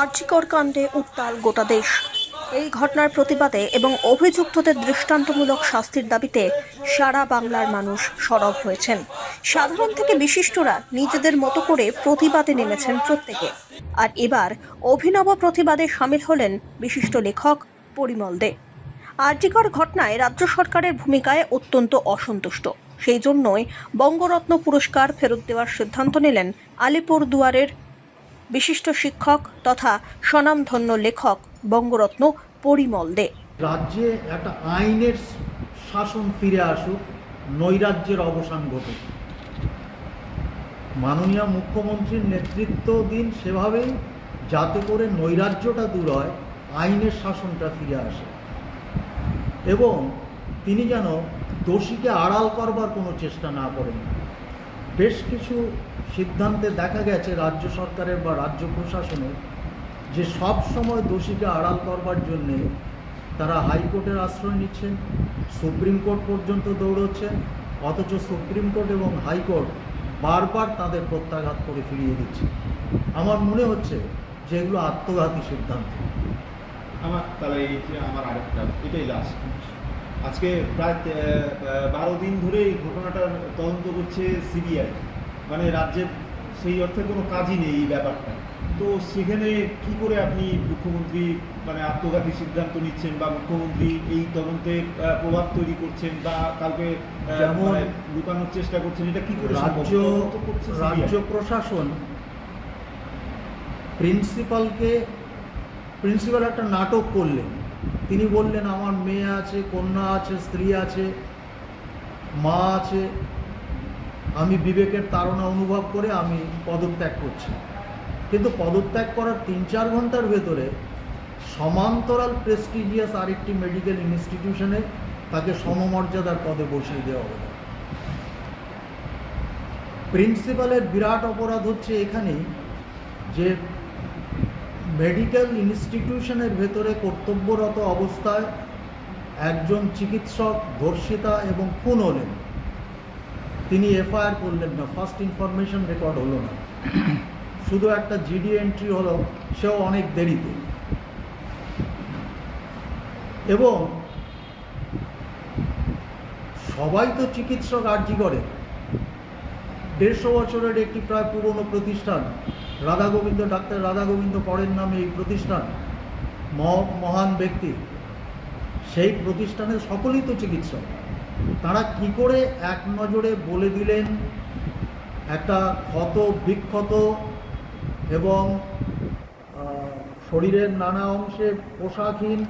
আর্যিকর কাণ্ডে উত্তাল গোটা দেশ। এই ঘটনার প্রতিবাদে এবং অভিযুক্তদের দৃষ্টান্তমূলক শাস্তির দাবিতে সারা বাংলার মানুষ সরব হয়েছেন। সাধারণ থেকে বিশিষ্টরা নিজেদের মতো করে প্রতিবাদে নেমেছেন প্রত্যেকে। আর এবার অভিনব প্রতিবাদে সামিল হলেন বিশিষ্ট লেখক পরিমল দে। আর্যিকর ঘটনায় রাজ্য সরকারের ভূমিকায় অত্যন্ত অসন্তুষ্ট। সেই জন্যই বঙ্গরত্ন পুরস্কার ফেরত দেওয়ার সিদ্ধান্ত নিলেন আলিপুর দুয়ারের বিশিষ্ট শিক্ষক তথা স্বনামধন্য লেখক বঙ্গরত্ন পরিমল দে। রাজ্যে একটা আইনের শাসন ফিরে আসুক, নৈরাজ্যের অবসান ঘটুক। মাননীয় মুখ্যমন্ত্রীর নেতৃত্ব দিন সেভাবেই যাতে করে নৈরাজ্যটা দূর হয় আইনের শাসনটা ফিরে আসে। এবং তিনি যেন দোষীকে আড়াল করবার কোনো চেষ্টা না করেন। বেশ কিছু সিদ্ধান্তে দেখা গেছে রাজ্য সরকারের বা রাজ্য প্রশাসনের যে সব সময় দোষীকে আড়াল করবার জন্যে তারা হাইকোর্টের আশ্রয় নিচ্ছেন, সুপ্রিম কোর্ট পর্যন্ত দৌড়চ্ছেন, অথচ সুপ্রিম কোর্ট এবং হাইকোর্ট বারবার তাদের প্রত্যাঘাত করে ফিরিয়ে দিচ্ছে। আমার মনে হচ্ছে যে এগুলো আত্মঘাতী সিদ্ধান্ত। আমার তাহলে এই যে আমার আরেকটা এটাই লাস্ট আজকে প্রায় বারো দিন ধরে এই ঘটনাটার তদন্ত করছে সিবিআই। মানে রাজ্যের সেই অর্থে কোনো কাজই নেই এই ব্যাপারটা। তো সেখানে কি করে আপনি মুখ্যমন্ত্রী মানে আত্মঘাতী সিদ্ধান্ত নিচ্ছেন বা মুখ্যমন্ত্রী এই তদন্তে প্রভাব তৈরি করছেন বা কালকে যেমন মানে লুকানোর চেষ্টা করছেন এটা কি করে রাজ্য রাজ্য প্রশাসন প্রিন্সিপালকে প্রিন্সিপাল একটা নাটক করলেন। তিনি বললেন, আমার মেয়ে আছে, কন্যা আছে, স্ত্রী আছে, মা আছে। আমি বিবেকের তাড়না অনুভব করে আমি পদত্যাগ করছি। কিন্তু পদত্যাগ করার তিন চার ঘণ্টার ভেতরে সমান্তরাল প্রেস্টিজিয়াস আরেকটি মেডিকেল ইনস্টিটিউশনে তাকে সমমর্যাদার পদে বসিয়ে দেওয়া হলো। প্রিন্সিপালের বিরাট অপরাধ হচ্ছে এখানেই যে মেডিকেল ইনস্টিটিউশনের ভেতরে কর্তব্যরত অবস্থায় একজন চিকিৎসক ধর্ষিতা এবং খুন হলেন তিনি এফআইআর করলেন না ফার্স্ট ইনফরমেশন রেকর্ড হলো না। শুধু একটা জিডি এন্ট্রি হলো, সেও অনেক দেরিতে। এবং সবাই তো চিকিৎসক আর্জি করে। দেড়শো বছরের একটি প্রায় পুরনো প্রতিষ্ঠান। রাধা গোবিন্দ ডাক্তার রাধা গোবিন্দ পরের নামে এই প্রতিষ্ঠান, মহ- মহান ব্যক্তি, সেই প্রতিষ্ঠানের সকলেই তো চিকিৎসক। তারা কি করে এক নজরে বলে দিলেন একটা ক্ষত, বিক্ষত এবং শরীরের নানা অংশে পোশাকহীন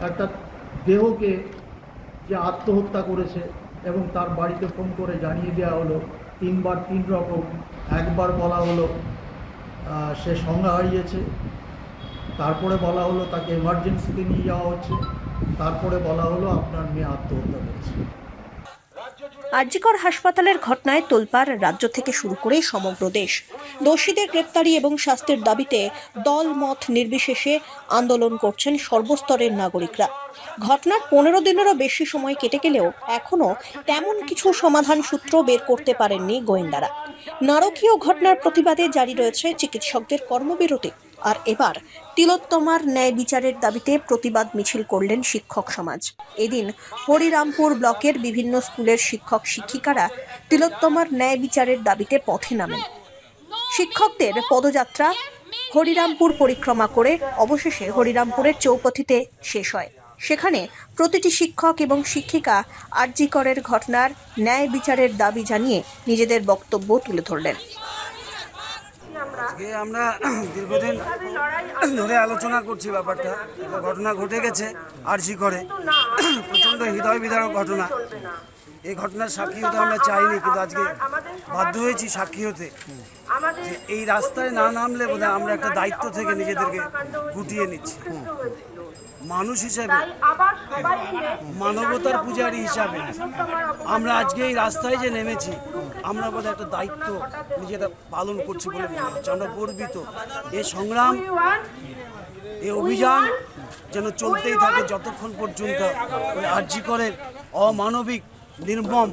একটা দেহকে যে আত্মহত্যা করেছে এবং তার বাড়িতে ফোন করে জানিয়ে দেওয়া হলো, তিনবার তিন রকম, একবার বলা হলো সে সংজ্ঞা হারিয়েছে। তারপরে বলা হলো তাকে এমার্জেন্সিতে নিয়ে যাওয়া হচ্ছে। তারপরে বলা হলো আপনার মেয়ে আত্মহত্যা করেছে। আরজিকর হাসপাতালের ঘটনায় তোলপাড় রাজ্য থেকে শুরু করে সমগ্র দেশ। দোষীদের গ্রেপ্তারি এবং শাস্তির দাবিতে দল মত নির্বিশেষে আন্দোলন করছেন সর্বস্তরের নাগরিকরা। ঘটনার পনেরো দিনেরও বেশি সময় কেটে গেলেও এখনও তেমন কিছু সমাধান সূত্র বের করতে পারেননি গোয়েন্দারা। নারকীয় ঘটনার প্রতিবাদে জারি রয়েছে চিকিৎসকদের কর্মবিরতি। আর এবার তিলোত্তমার ন্যায় বিচারের দাবিতে প্রতিবাদ মিছিল করলেন শিক্ষক সমাজ। এদিন হরিরামপুর ব্লকের বিভিন্ন স্কুলের শিক্ষক শিক্ষিকারা তিলোত্তমার ন্যায় বিচারের দাবিতে পথে নামেন। শিক্ষকদের পদযাত্রা হরিরামপুর পরিক্রমা করে অবশেষে হরিরামপুরের চৌপথিতে শেষ হয়। সেখানে প্রতিটি শিক্ষক এবং শিক্ষিকা আরজিকরের ঘটনার ন্যায় বিচারের দাবি জানিয়ে নিজেদের বক্তব্য তুলে ধরলেন। আজকে আমরা দীর্ঘদিন ধরে আলোচনা করছি ব্যাপারটা। ঘটনা ঘটে গেছে আরজি করে। প্রচণ্ড হৃদয় বিদারক ঘটনা। এই ঘটনার সাক্ষী হতে আমরা চাইনি, কিন্তু আজকে বাধ্য হয়েছি সাক্ষী হতে। এই রাস্তায় না নামলে বোধ আমরা একটা দায়িত্ব থেকে নিজেদেরকে গুটিয়ে নিচ্ছি। মানুষ হিসাবে, মানবতার পূজারী হিসাবে, আমরা আজকে এই রাস্তায় যে নেমেছি আমরা বোধহয় একটা দায়িত্ব নিজেরা পালন করছি বলে মনে হচ্ছে। আমরা গর্বিত। এই সংগ্রাম এই অভিযান যেন চলতেই থাকে যতক্ষণ পর্যন্ত ওই আর্যিকরের অমানবিক, নির্মম,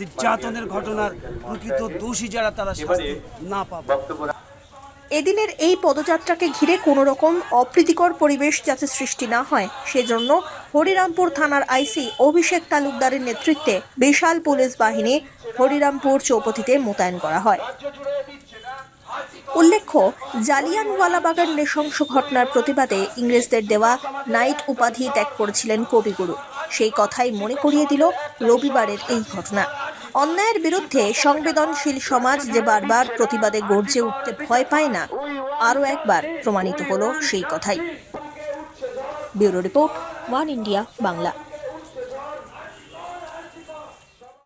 নির্যাতনের ঘটনার প্রকৃত দোষী যারা তারা শাস্তি না পাবে। এদিনের এই পদযাত্রাকে ঘিরে কোনো রকম অপ্রীতিকর পরিবেশ যাতে সৃষ্টি না হয়, সেজন্য হরিরামপুর থানার আইসি অভিষেক তালুকদারের নেতৃত্বে বিশাল পুলিশ বাহিনী হরিরামপুর চৌপতিতে মোতায়েন করা হয়। উল্লেখ্য জালিয়ানওয়ালাবাগের নৃশংস ঘটনার প্রতিবাদে ইংরেজদের দেওয়া নাইট উপাধি ত্যাগ করেছিলেন কবিগুরু। সেই কথাই মনে করিয়ে দিল রবিবারের এই ঘটনা। অন্যায়ের বিরুদ্ধে সংবেদনশীল সমাজ যে বারবার প্রতিবাদে গর্জে উঠতে ভয় পায় না, আরও একবার প্রমাণিত হলো সেই কথাই। Bureau report, one India, Bangla.